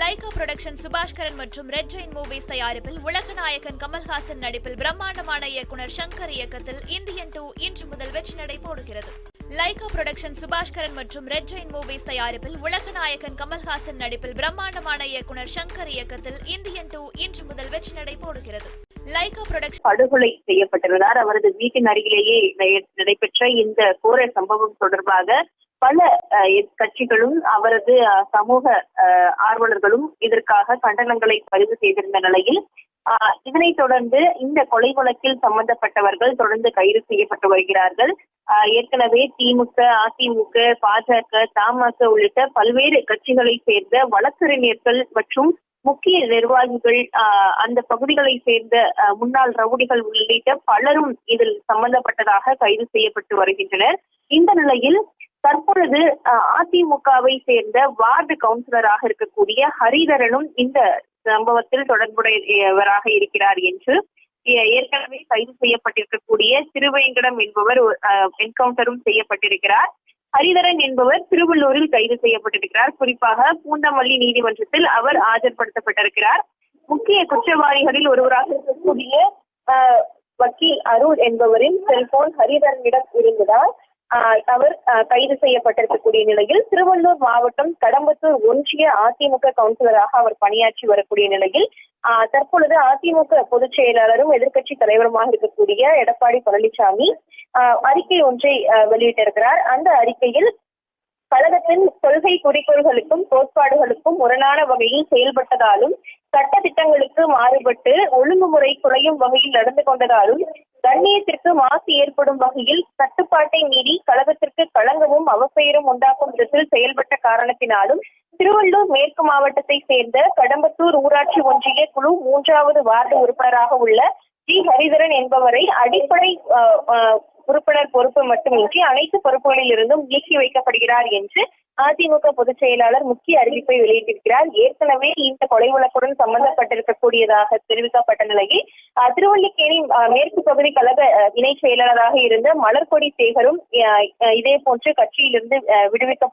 Lyca production Subaskaran மற்றும் red Jain movies தயாரிப்பில் உலகநாயகன் கமல்ஹாசன் நடிப்பில் பிரம்மாண்டமான இயக்குனர் சங்கர் இயக்கத்தில் இந்தியன் டூ இன்று முதல் வெற்றி நடை போடுகிறது. லைகா புரொடக்ஷன் சுபாஷ்கரன் மற்றும் ரெட் ஜெயின் மூவிஸ் தயாரிப்பில் உலகநாயகன் கமல்ஹாசன் நடிப்பில் பிரம்மாண்டமான இயக்குனர் சங்கர் இயக்கத்தில் இந்தியன் டூ இன்று முதல் வெற்றி நடை போடுகிறது. லைகா புரொடக்ஷன் படுகொலை செய்யப்பட்டிருந்தார். அவரது வீட்டின் அருகிலேயே நடைபெற்ற இந்த கோர சம்பவம் தொடர்பாக பல கட்சிகளும் அவரது சமூக ஆர்வலர்களும் இதற்காக கண்டனங்களை பதிவு செய்திருந்த நிலையில் இதனை இதனைத் தொடர்ந்து இந்த கொலை வழக்கில் சம்பந்தப்பட்டவர்கள் தொடர்ந்து கைது செய்யப்பட்டு வருகிறார்கள். ஏற்கனவே திமுக அதிமுக பாஜக தமாக உள்ளிட்ட பல்வேறு கட்சிகளை சேர்ந்த வழக்கறிஞர்கள் மற்றும் முக்கிய நிர்வாகிகள் ஆஹ், அந்த பகுதிகளை சேர்ந்த முன்னாள் ரவுடிகள் உள்ளிட்ட பலரும் இதில் சம்பந்தப்பட்டதாக கைது செய்யப்பட்டு வருகின்றனர். இந்த நிலையில் தற்பொழுது அதிமுகவை சேர்ந்த வார்டு கவுன்சிலராக இருக்கக்கூடிய ஹரிதரனும் இந்த சம்பவத்தில் தொடர்புடையவராக இருக்கிறார் என்று ஏற்கனவே கைது செய்யப்பட்டிருக்கக்கூடிய திருவேங்கடம் என்பவர் என்கவுண்டரும் செய்யப்பட்டிருக்கிறார். ஹரிதரன் என்பவர் திருவள்ளூரில் கைது செய்யப்பட்டிருக்கிறார். குறிப்பாக பூந்தமல்லி நீதிமன்றத்தில் அவர் ஆஜர்படுத்தப்பட்டிருக்கிறார். முக்கிய குற்றவாளிகளில் ஒருவராக இருக்கக்கூடிய ஆஹ், வக்கீல் அருள் என்பவரின் செல்போன் ஹரிதரனிடம் இருந்ததால் அவர் கைது செய்யப்பட்டிருக்கக்கூடிய நிலையில் திருவள்ளூர் மாவட்டம் கடம்பத்தூர் ஒன்றிய அதிமுக கவுன்சிலராக அவர் பணியாற்றி வரக்கூடிய நிலையில் தற்பொழுது அதிமுக பொதுச் செயலாளரும் எதிர்க்கட்சி தலைவருமாக இருக்கக்கூடிய எடப்பாடி பழனிசாமி அறிக்கை ஒன்றை வெளியிட்டிருக்கிறார். அந்த அறிக்கையில் கழகத்தின் கொள்கை குறிக்கோள்களுக்கும் கோட்பாடுகளுக்கும் முரணான வகையில் செயல்பட்டதாலும் சட்ட திட்டங்களுக்கு மாறுபட்டு ஒழுங்குமுறை குறையும் வகையில் நடந்து கொண்டதாலும் கண்ணியத்திற்கு மாசு ஏற்படும் வகையில் கட்டுப்பாட்டை மீறி களங்கமும் அவப்பெயரும் உண்டாக்கும் விதத்தில் செயல்பட்ட காரணத்தினாலும் திருவள்ளூர் மேற்கு மாவட்டத்தை சேர்ந்த கடம்பத்தூர் ஊராட்சி ஒன்றிய குழு மூன்றாவது வார்டு உறுப்பினராக உள்ள ஜி ஹரிதரன் என்பவரை அடிப்படை உறுப்பினர் பொறுப்பு மட்டுமின்றி அனைத்து பொறுப்புகளில் இருந்தும் நீக்கி வைக்கப்படுகிறார் என்று அதிமுக பொதுச் செயலாளர் முக்கிய அறிவிப்பை வெளியிட்டிருக்கிறார். ஏற்கனவே இந்த கொலை வழக்குடன் சம்பந்தப்பட்டிருக்கக்கூடியதாக தெரிவிக்கப்பட்ட நிலையில் திருவள்ளிக்கேணி மேற்கு பகுதி கழக அஹ், இணை செயலாளராக இருந்த மலர்கொடி சேகரும் அஹ், இதே போன்று கட்சியிலிருந்து அஹ், விடுவிக்கப்பட்ட